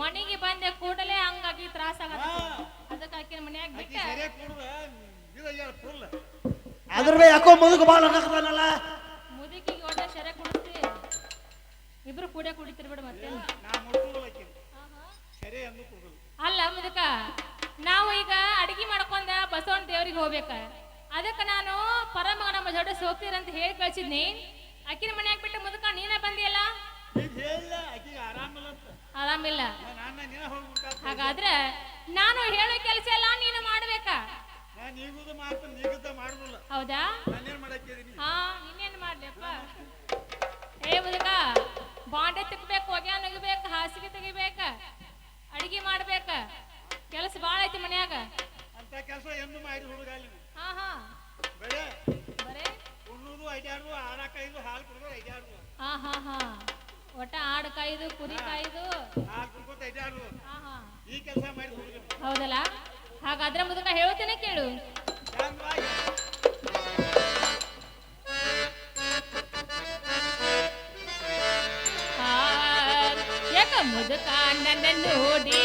ಮನೆಗೆ ಬಂದೆ ಕೂಡಲೇ ಹಂಗಾಗಿ ತ್ರಾಸ. ಅದಕ್ಕೆ ಆಕಿನ ಮನ್ಯಾಗ ಬಿಟ್ಟ ಅದ್ರ ಯಾಕೋ ಮುದುಕ ಬಾಳ ಅನ್ನಕತ್ತಾನಲ್ಲ ಮುದುಕಿಗೆ ಒಳ್ಳೆ ಶರ ಕುಡಿಸ್ತಿ ಇಬ್ರು ಕೂಡ ಕುಡಿತಿರ್ ಬಿಡು ಮತ್ತೆ. ಅಲ್ಲ ಮುದುಕ ನಾವು ಈಗ ಅಡಿಗೆ ಮಾಡ್ಕೊಂಡ ಬಸವಣ್ಣ ದೇವ್ರಿಗೆ ಹೋಗ್ಬೇಕ. ಅದಕ್ಕೆ ನಾನು ಪರಮಗ ನಮ್ಮ ಜೊತೆ ಸೋಗ್ತೀರಂತ ಹೇಳಿ ಕಳ್ಸಿದ್ನಿ. ಅಕ್ಕಿನ ಮನ್ಯಾಗ ಬಿಟ್ಟು ಮುದುಕ ನೀನೇ ಬಂದಿಯಲ್ಲ? ಆರಾಮಿಲ್ಲ ಹಾಗಾದ್ರೆ ನಾನು ಹೇಳೋ ಕೆಲಸ ಎಲ್ಲ ನೀನು ಮಾಡ್ಬೇಕಾ? ಹೌದಾ? ಹಾ ನೀನೇನ್ ಮಾಡ್ಲಪ್ಪ ಏ ಮುದುಕ ಬಾಂಡೆ ತಿಕ್ಬೇಕು ಹೊಗೆ ಒಗಿಬೇಕು ಹಾಸಿಗೆ ತೆಗಿಬೇಕ ಅಡಿಗೆ ಮಾಡ್ಬೇಕ. ಕೆಲಸ ಬಾಳ ಐತಿ ಮನ್ಯಾಗ. ಅಂತ ಕೆಲಸ ಎಂದು ಮಾಡಿ ಹುಡುಗ ಹಾ ಹಾ. ಬರೇ? ಬರೇ? ಉಣ್ಣುದು ಅಡ್ಯಾಡುದು ಆಡಕಾಯ್ದು ಹಾಲು ಕುಡಿದು ಅಡ್ಯಾಡುದು ಹಾ ಹಾ ಹಾ. ಒಟ್ಟ ಆಡು ಕಾಯ್ದು ಕುರಿ ಕಾಯ್ದು. ಈ ಕೆಲಸ ಮಾಡಿ ಹೌದಲ್ಲ? ಹಾಗಾದ್ರೆ ಮುದುಕ ಹೇಳ್ತೇನೆ ಕೇಳು. ಯಾಕ ಮುದುಕ ನನ್ನ ನೋಡಿ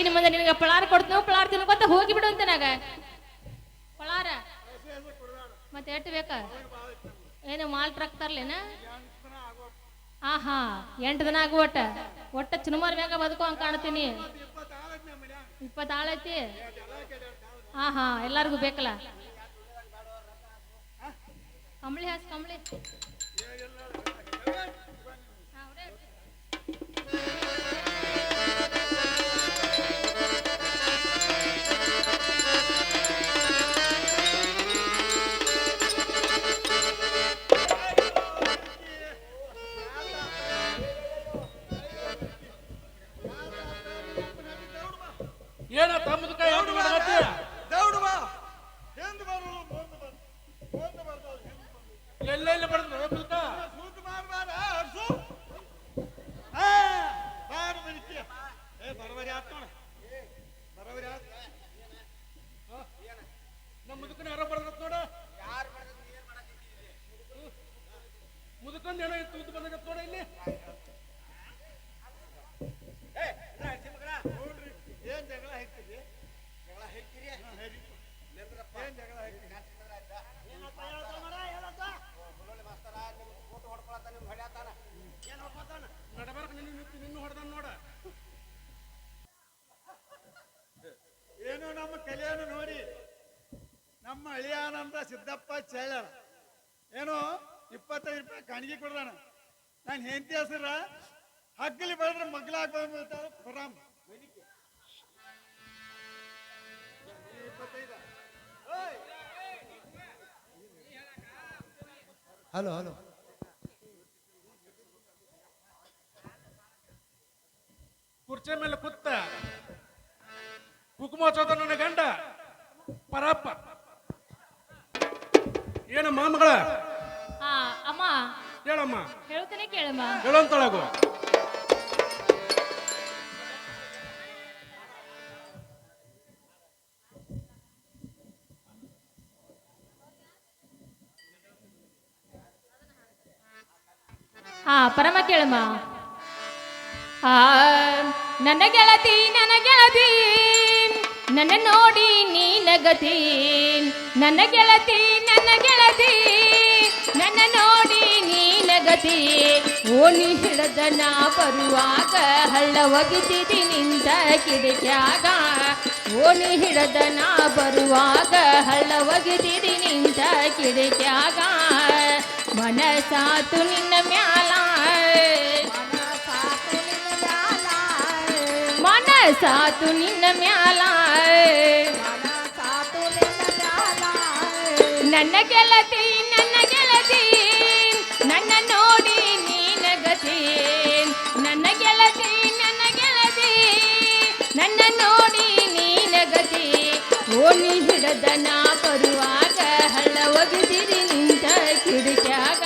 ಇನ್ನು ಮುಂದೆ ನಿನಗೆ ಪಳಾರ ಕೊಡ್ತು ಪಳಾರ ತಿನ್ಕೊತ ಹೋಗಿ ಬಿಡು ಅಂತ ನಾಗ ಪಳಾರ ಮತ್ತೆ ಎಷ್ಟು ಬೇಕ ಏನು ಮಾಲ್ ಟ್ರಕ್ ತರ್ಲೇನ ಹಾ ಹಾ ಎಂಟು ದಿನ ಆಗು ಒಟ್ಟ. ಒಟ್ಟ ಚುನುಮಾರ್ ಮ್ಯಾಗ ಬದುಕೋ ಹಂಗ ಕಾಣ್ತೀನಿ ಇಪ್ಪತ್ತು ಆಳೈತಿ ಹಾ ಹಾ ಎಲ್ಲಾರ್ಗು ಬೇಕಲ್ಲ? ಕಂಬಳಿ ಹಾಸ್ ಕಂಬಳಿ. ಬಂದು ಎಲ್ಲೆಲ್ಲಿ ಬರ್ತದ ಮುದುಕ ಸೂಟ್ ಮಾಡಬೇಡ ಅರ್ಸು ಹಾ ಬಾರ ಬರಿತೀಯ ಏ ಬರಬರಿ ಆತ್ ನೋಡ ಬರಬರಿ ಆತ್ ನಮ್ಮ ಮುದುಕನ ಯಾರೋ ಬರ್ತದ ನೋಡ ಮುದುಕಂದ ಏನೋ ತೂತು ಬಂದಾಗತ್ ನೋಡ ಇಲ್ಲಿ ನೋಡ್ರಿ ಏನ್ ಜಗಳ ಹಾಕ್ತೀರಿ ಜಗಳ ಹಾಕ್ತೀರಿ ಏನ್ ಜಗಳ ಹಾಕ್ತೀರಿ ಏನಪ್ಪ ಹೇಳ್ತಾನ ಮರ, ಹೇಳಪ್ಪ. ಏನ್ ಹೊಡ್ಕೊತಾನ? ನಡಬಾರಕ ನಿನ್ನ ನಿಂತು ನಿನ್ನ ಹೊಡೆದ ನೋಡ ಏನು ನಮ್ಮ ಕಲೆಯನ್ನು ನೋಡಿ ನಮ್ಮ ಅಳಿಯಾನಂದ ಸಿದ್ದಪ್ಪ ಚೇಳ್ಯಾರ ಏನು ಇಪ್ಪತ್ತೈದು ರೂಪಾಯಿ ಕಾಣಿಗೆ ಕೊಡ್ದಾನ. ನಾನು ಹೆಂಡತಿ ಹೆಸರ ಹಗ್ಗಲಿ ಬೆಳೆದ್ರೆ ಮಗ್ಲ ಓಯ್ ಹಲೋ ಹಲೋ. ಕುರ್ಚಿ ಮೇಲೆ ಕುತ್ತ ಪೋಚೋದ ಮಗಳ? ಹಾ ಅಮ್ಮ. ಹೇಳಮ್ಮ. ಹೇಳ್ತೇನೆ ಕೇಳಮ್ಮ. ಹೇಳಂತಳಗು. ಹಾ ಪರಮ ಕೇಳಮ್ಮ. ಆ ನನ್ನ ಗೆಳತಿ ನನ್ನ ಗೆಳತಿ ನನ್ನ ನೋಡಿ ನೀ ನಗತಿ. ನನ್ನ ಗೆಳತಿ ಗೆಳತಿ ನನ್ನ ನೋಡಿ ನೀನಗತಿ ಓಣಿ ಹಿಡದ ನಾ ಬರುವಾಗ ಹಳ್ಳ ಒಗಿತಿದಿ ನಿಂತ ಕಿಡಿಕ್ಯಾಗ ಓಣಿ ಹಿಡದ ನಾ ಬರುವಾಗ ಹಳ್ಳ ಒಗಿತಿದಿ ನಿಂತ ಕಿಡಿಕ್ಯಾಗ ಮನಸಾತು ನಿನ್ನ ಮ್ಯಾಲ. ಮನಸಾತು ನಿನ್ನ ಮ್ಯಾಲ. ನನ್ನ ಗೆಳತಿ ನನ್ನ ಗೆಳತಿ, ನನ್ನ ನೋಡಿ ನೀನಗತಿ ನನ್ನ ಗೆಳತಿ ನನ್ನ ಗೆಳತಿ, ನನ್ನ ನೋಡಿ ನೀನಗತಿ ಓಣಿ ಹಿಡದ ನಾ ಬರುವಾಗ ಹಳ್ಳ ಒಗಿದಿರಿ ನಿಂತ ಕಿಡಿಕ್ಯಾಗ.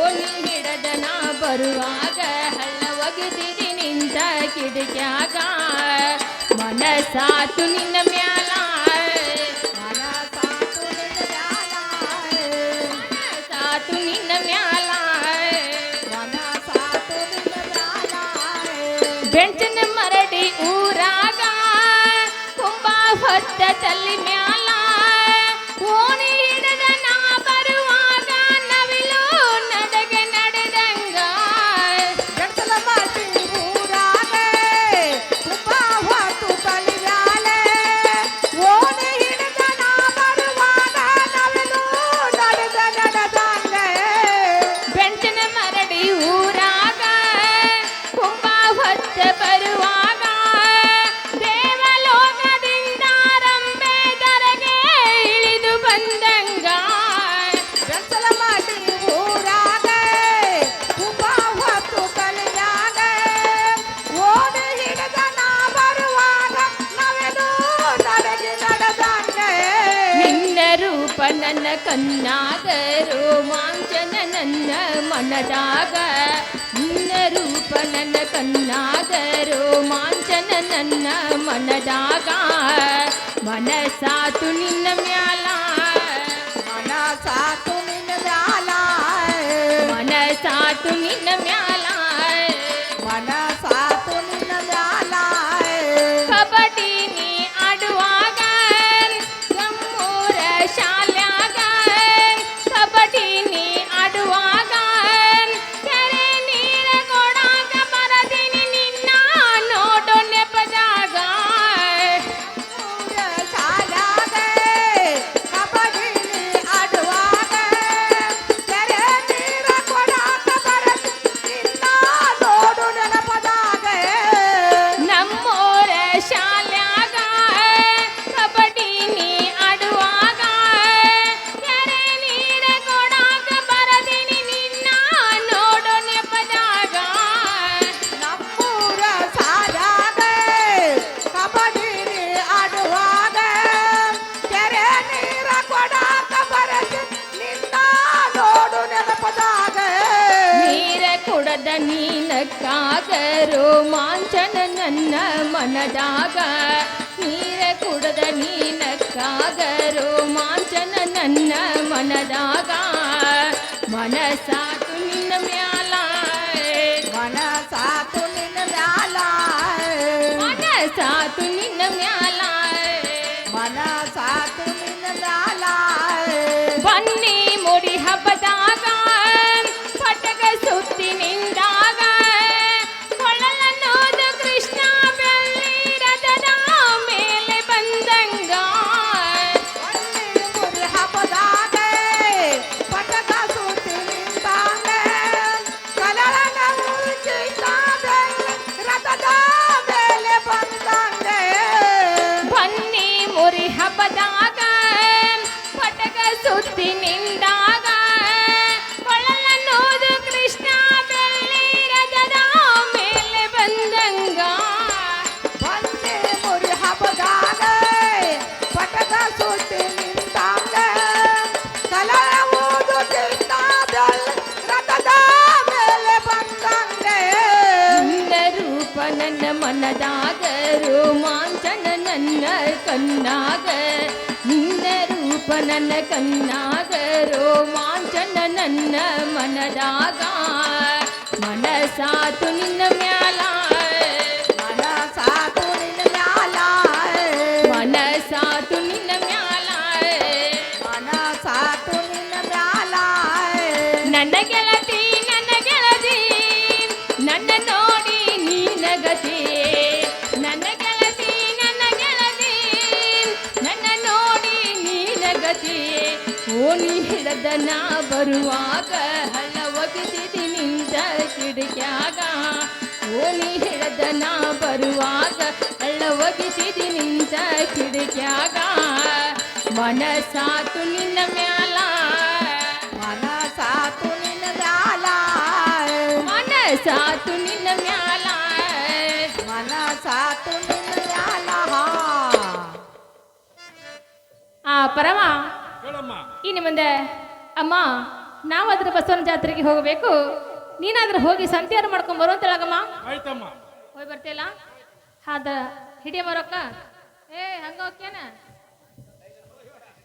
ಓಣಿ ಹಿಡದ ನಾ ಬರುವಾಗ ಹಳ್ಳ ಒಗಿದಿರಿ ನಿಂತ ಕಿಡಿಕ್ಯಾಗ. ಮನಸಾತು ನಿನ್ನ ಮ್ಯಾಲ ಹೊತ್ತ ತಲ್ಲಿ ಮ್ಯಾಲ ನನ್ನ ಮನದಾಗ ನಿನ್ನ ರೂಪ ನನ್ನ ಕಣ್ಣಾಗ ರೋಮಾಂಚನ ನನ್ನ ಮನದಾಗ. ಮನಸಾತು ನಿನ್ನ ಮ್ಯಾಲ ಮನಸಾತು ನಿನ್ನ ಮ್ಯಾಲ. ಮನಸಾತು ನಿನ್ನ ಮ್ಯಾಲ. ಮನಸಾತು ರೋಮಾಂಚನ ನನ್ನ ಮನದಾಗ. ನೀರ ಕುಡದ ನೀನಕ್ಕಾಗ ರೋಮಾಂಚನ ನನ್ನ ಮನದಾಗ. ಮನಸಾತು ನಿನ್ನ ಮ್ಯಾಲ. ಮನಸಾತು ನಿನ್ನ ಮ್ಯಾಲ. ಮನಸಾತು ನಿನ್ನ ಮ್ಯಾಲ. ಮನಸಾತು ನಿನ್ನ ಮ್ಯಾಲ. ಬನ್ನಿ ಮುಡಿ ಹಬ್ಬದಾಗ. ಪಟಕ ಸುತ್ತಿ ನನ್ನ ಕಣ್ಣಾಗ ನಿನ್ನ ರೂಪ ನನ್ನ ಕಣ್ಣಾಗ ರೋಮಾಂಚನ ನನ್ನ ಮನದಾಗ ಮನಸಾತು ನಿನ್ನ ಮ್ಯಾಲ ಮನಸಾತು ನಿನ್ನ ಮ್ಯಾಲ ಮನಸಾತು ನಿನ್ನ ಮ್ಯಾಲ ಮನಸಾತು ನಿನ್ನ ಮ್ಯಾಲ ನನ್ನ ಗೆಳತಿ ನನ್ನ ಗೆಳತಿ ಹಿಡದ ನಾ ಬರುವಾಗ ಹಳ್ಳ ಒಗಿದಿದಿ ನಿಂತ ಕಿಡಿಕ್ಯಾಗ. ಓಣಿ ಹಿಡದ ನಾ ಬರುವಾಗ ಹಳ್ಳ ಒಗಿದಿದಿ ನಿಂತ ಕಿಡಿಕ್ಯಾಗ. ಮನಸಾತು ನಿನ್ನ ಮ್ಯಾಲ. ಮನಸಾತು ನಿನ್ನ ಮ್ಯಾಲ. ಮನಸಾತು ನಿನ್ನ ಮ್ಯಾಲ. ಮನಸಾತು ನಿನ್ನ ಮ್ಯಾಲ. ಆ ಪರಮ ಹೇಳಮ್ಮ. ಇನ್ನು ಮುಂದೆ ಅಮ್ಮ ನಾವಾದ್ರೆ ಬಸವನ ಜಾತ್ರೆಗೆ ಹೋಗಬೇಕು. ನೀನಾದ್ರೆ ಹೋಗಿ ಸಂತೆಯನ್ನು ಮಾಡ್ಕೊಂಡ್ ಬರು ಅಂತ ಹೇಳಗಮ್ಮ ಆಯ್ತಮ್ಮ. ಹೋಗಿ ಬರ್ತಿಲ್ಲ ಹಾದ ಹಿಡಿಯಮ್ಮ ರೊಕ್ಕ. ಏ ಹಂಗ ಓಕೆನ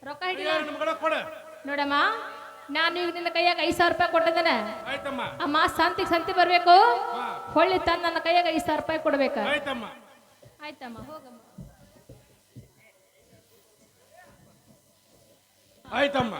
ರೊಕ್ಕ ಹಿಡಿಯ ನೋಡಮ್ಮ ನಾನು ಈಗ ನಿನ್ನ ಕೈಯಾಗ ಐದು ಸಾವಿರ ರೂಪಾಯಿ ಕೊಟ್ಟಿದ್ದೇನೆ ಅಮ್ಮ ಸಂತಿಗೆ ಸಂತಿ ಬರಬೇಕು. ಹೊಳ್ಳಿ ತಂದು ನನ್ನ ಕೈಯಾಗ ಐದು ಸಾವಿರ ರೂಪಾಯಿ ಕೊಡ್ಬೇಕ. ಆಯ್ತಮ್ಮ. ಆಯ್ತಮ್ಮ ಹೋಗಮ್ಮ. ಆಯ್ತಮ್ಮ.